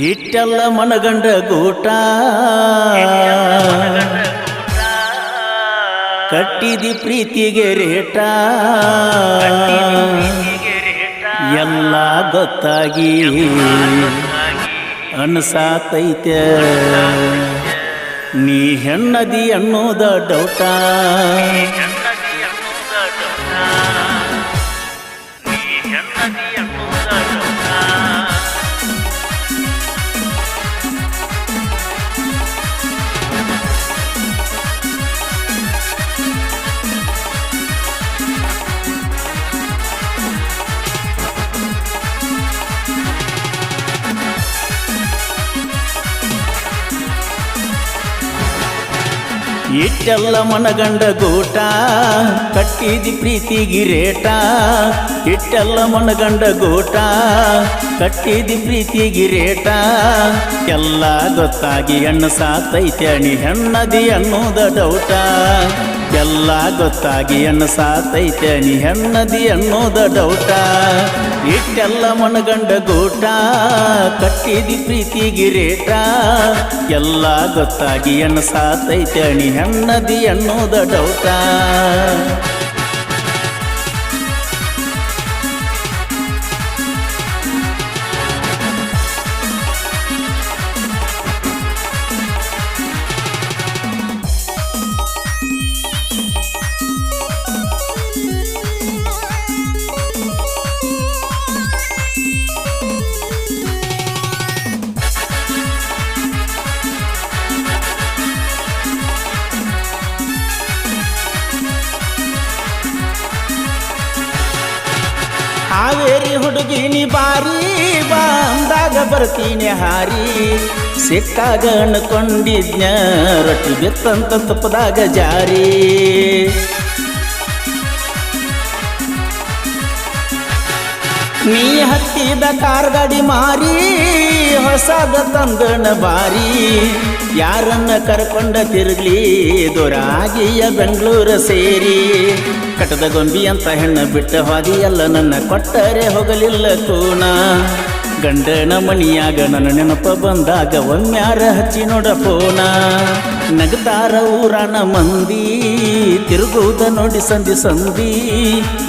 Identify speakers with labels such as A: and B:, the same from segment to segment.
A: ಇಟ್ಟೆಲ್ಲ ಮನಗಂಡ ಗೂಟ. ಕಟ್ಟಿದಿ ಪ್ರೀತಿಗೆ ರೇಟ. ಎಲ್ಲ ಗೊತ್ತಾಗಿ. ಅನ್ಸಾತೈತೆ. ನೀ ಹೆಣ್ಣದಿ ಅನ್ನೋದ ಡೌಟ ಇಟ್ಟೆಲ್ಲ ಮನಗಂಡ ಗೂಟ, ಕಟ್ಟಿದಿ ಪ್ರೀತಿ ಗಿರೇಟ ಇಟ್ಟೆಲ್ಲ ಮನಗಂಡ ಗೂಟ, ಕಟ್ಟಿದಿ ಪ್ರೀತಿ ಗಿರೇಟ ಎಲ್ಲ ಗೊತ್ತಾಗಿ ಹೆಣ್ಣು ಸಾತೈತೆ, ಅಣಿ ಹೆಣ್ಣದಿ ಅನ್ನೋದ ಡೌಟ ಎಲ್ಲ ಗೊತ್ತಾಗಿ ಹೆಣ್ಣು ಸಾತೈತೆ ನೀ ಹೆಣ್ಣದಿ ಅನ್ನೋದ ಡೌಟ ಇಟ್ಟೆಲ್ಲ ಮನಗಂಡ ಗೂಟ. ಕಟ್ಟಿದಿ ಪ್ರೀತಿ ಗಿರೇಟ ಎಲ್ಲ ಗೊತ್ತಾಗಿ ಹೆಣ್ಣು ಸಾತೈತೆ ನೀ ಹೆಣ್ಣದಿ ಅನ್ನೋದ ಡೌಟ ಹಾವೇರಿ ಹುಡುಗಿ ನೀ ಬಾರಿ, ಬಂದಾಗ ಬರ್ತೀನಿ ಹಾರಿ. ಸಿಕ್ಕಾಗ ಅನ್ಕೊಂಡಿದ್ನ, ರೊಟ್ಟಿ ಬಿತ್ತಂತ ತಪ್ಪದಾಗ ಜಾರಿ. ನೀ ಹತ್ತಿದ ಕಾರ್ ಗಾಡಿ ಮಾರಿ, ಹೊಸದ ತಂದಣ ಬಾರಿ. ಯಾರನ್ನ ಕರ್ಕೊಂಡ ತಿರುಗ್ಲಿ, ದೊರಾಗಿಯ ಬೆಂಗಳೂರು ಸೇರಿ. ಕಟದ ಗೊಂಬಿ ಅಂತ ಹೆಣ್ಣು ಬಿಟ್ಟ ಹಾದಿಯಲ್ಲ ನನ್ನ ಕೊಟ್ಟರೆ ಹೋಗಲಿಲ್ಲ ಕೂನ ಗಂಡನ ಮಣಿಯಾಗ ನನ್ನ ನೆನಪ ಬಂದಾಗ ಒಮ್ಮ್ಯಾರ ಹಚ್ಚಿ ನೋಡ ಫೋನ ನಗತಾರ ಊರನ ಮಂದಿ ತಿರುಗುವುದ ನೋಡಿ ಸಂಧಿ ಸಂಧಿ.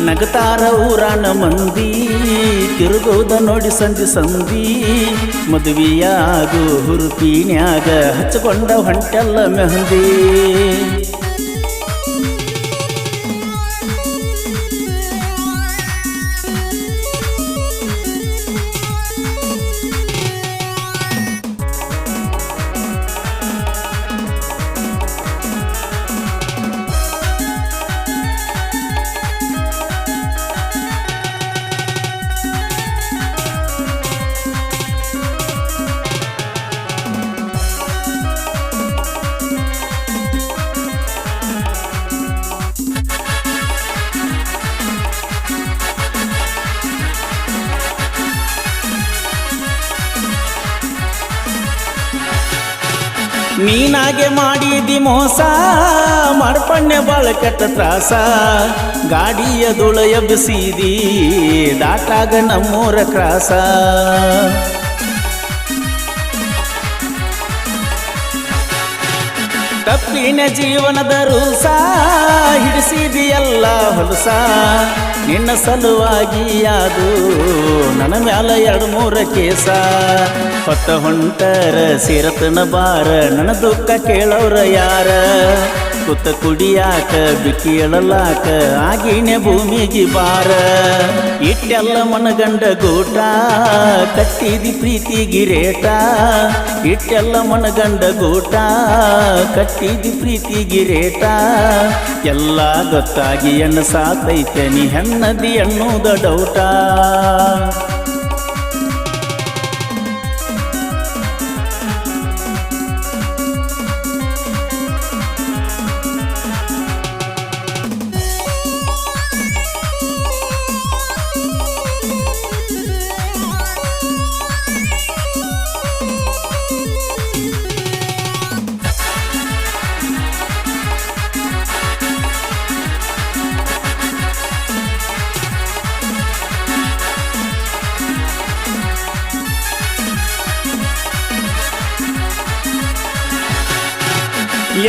A: ನಗತಾರ ಊರನ ಮಂದಿ ತಿರುಗುವುದ ನೋಡಿ ಸಂಧಿ ಸಂಧಿ. ಮದುವೆಯಾಗು ಹುರುಪಿನ್ಯಾಗ ಹಚ್ಚಿಕೊಂಡ ಹೊಂಟೆಲ್ಲ ಮೆಹಂದಿ. ನೀನಾಗೆ ಮಾಡಿದಿ ಮೋಸ ಮಾಡ್ಪಣ್ಣೆ ಬಾಳ ಕೆಟ್ಟ ತ್ರಾಸ. ಗಾಡಿಯ ದುಳ ಎಬ್ಬಿಸಿದಿ ದಾಟಾಗ ನಮ್ಮೂರ ಕ್ರಾಸ. ತಪ್ಪಿನ ಜೀವನದ ರೂಸ ಹಿಡಿಸಿದೆಯಲ್ಲ ಹೊಲಸ. ನಿನ್ನ ಸಲುವಾಗಿ ಯಾದು, ನನ್ನ ಮ್ಯಾಲ ಎರಡು ಮೂರ ಕೇಸ. ಹೊತ್ತ ಹೊಂಟರ ಸಿರತನ ಬಾರ ನನ್ನ ದುಃಖ ಕೇಳೋರ ಯಾರ? ಕುತ್ತ ಕುಡಿಯಾಕ, ಬಿಕ್ಕಿ ಎಳಲಾಕ ಆಗಿನ ಭೂಮಿಗೆ ಬಾರ. ಇಟ್ಟೆಲ್ಲ ಮನಗಂಡ ಗೂಟ, ಕಟ್ಟಿದಿ ಪ್ರೀತಿ ಗಿರೇಟ ಇಟ್ಟೆಲ್ಲ ಮನಗಂಡ ಗೂಟ, ಕಟ್ಟಿದಿ ಪ್ರೀತಿ ಗಿರೇಟ ಎಲ್ಲ ಗೊತ್ತಾಗಿ ಎನ್ನ ಸಾತೈತೆ, ನೀ ಹೆಣ್ಣದಿ ಎನ್ನುವುದ ಡೌಟ.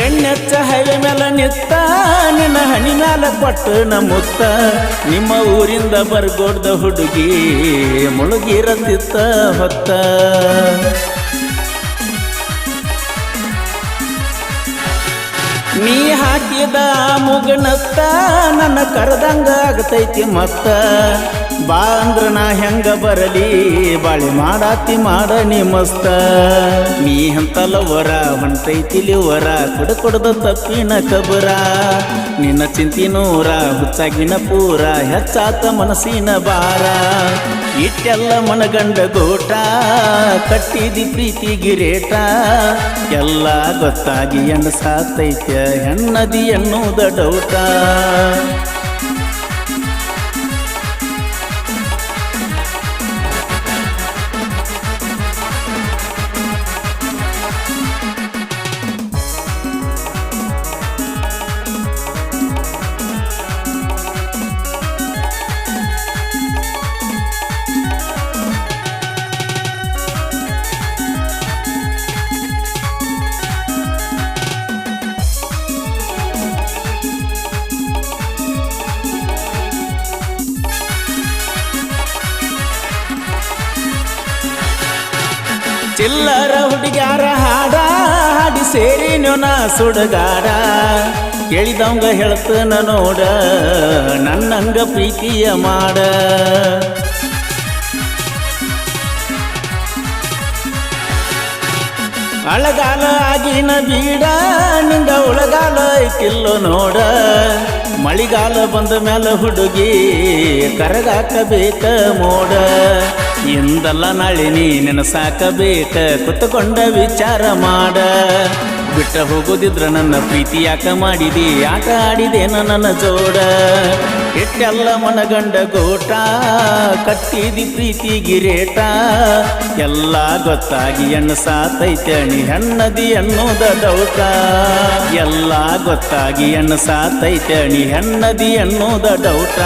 A: ಎಣ್ಣೆಚ್ಚ ಹೈವೆ ಮೇಲ ನಿತ್ತ, ನಿನ್ನ ಹಣಿ ಮ್ಯಾಲ ಪಟ್ಟು ನಮ್ಮುತ್ತ. ನಿಮ್ಮ ಊರಿಂದ ಬರ್ಗೋಡ್ದ ಹುಡುಗಿ ಮುಳುಗಿರದಿತ್ತ ಹೊತ್ತ. ನೀ ಹಾಕಿದ ಮುಗನತ್ತ, ನನ್ನ ಕರೆದಂಗ ಆಗತೈತಿ ಮತ್ತ. ಬಾ ಅಂದ್ರ ನಾ ಹೆಂಗ ಬರಲಿ? ಬಾಳಿ ಮಾಡಾತಿ ಮಾಡ ನೀ ಮಸ್ತ ನೀ ಹೊಂಟೈತಿಲಿ ವರ ಕುಡ ಕೊಡದ ತಪ್ಪಿನ ಕಬರ. ನಿನ್ನ ಚಿಂತಿನೂರ ಹುಚ್ಚಾಗಿನ ಪೂರ, ಹೆಚ್ಚಾತ ಮನಸ್ಸಿನ ಬಾರ ಇಟ್ಟೆಲ್ಲ ಮನಗಂಡ ಗೋಟ, ಕಟ್ಟಿದಿ ಪ್ರೀತಿ ಗಿರೇಟ. ಎಲ್ಲ ಗೊತ್ತಾಗಿ ಎಣ್ಣ ಸಾತೈತ್ಯ ಹೆಣ್ಣದಿ ಎನ್ನುವುದ ಡೌಟ. ಚಿಲ್ಲರ ಹುಡುಗ್ಯಾರ ಹಾಡ ಹಾಡಿ ಸೇರಿ ನಾ ಸುಡಗಾಡ. ಕೇಳಿದವಂಗ ಹೇಳ್ತನ ನೋಡ, ನನ್ನಂಗ ಪ್ರೀತಿಯ ಮಾಡ. ಅಳಗಾಲ ಆಗಿನ ಬೀಡ, ನಿಂದ ಉಳಗಾಲ ಐತಿಲ್ಲೋ ನೋಡ. ಮಳಿಗಾಲ ಬಂದ ಮೇಲೆ ಹುಡುಗಿ, ಕರಗಾಕಬೇಕ ಮೋಡ. ಇಂದಲ್ಲ ನಾಳೆ ನೀ ನೆನಸಾಕಬೇಕ, ಕುತ್ಕೊಂಡ ವಿಚಾರ ಮಾಡ. ಬಿಟ್ಟ ಹೋಗೋದಿದ್ರ ನನ್ನ ಪ್ರೀತಿ ಯಾಕ ಮಾಡಿದಿ ಆಟ ಆಡಿದೆ ನನ್ನ ಜೋಡ. ಎಲ್ಲ ಮನಗಂಡ ಗೋಟ, ಕಟ್ಟಿದಿ ಪ್ರೀತಿ ಗಿರೇಟ. ಎಲ್ಲ ಗೊತ್ತಾಗಿ ಹೆಣ್ಣು ಸಾತೈತಣಿ ಹೆಣ್ಣದಿ ಅನ್ನೋದ ಡೌಟ ಎಲ್ಲ ಗೊತ್ತಾಗಿ ಹೆಣ್ಣು ಸಾತೈತಣಿ ಹೆಣ್ಣದಿ ಅನ್ನೋದ ಡೌಟ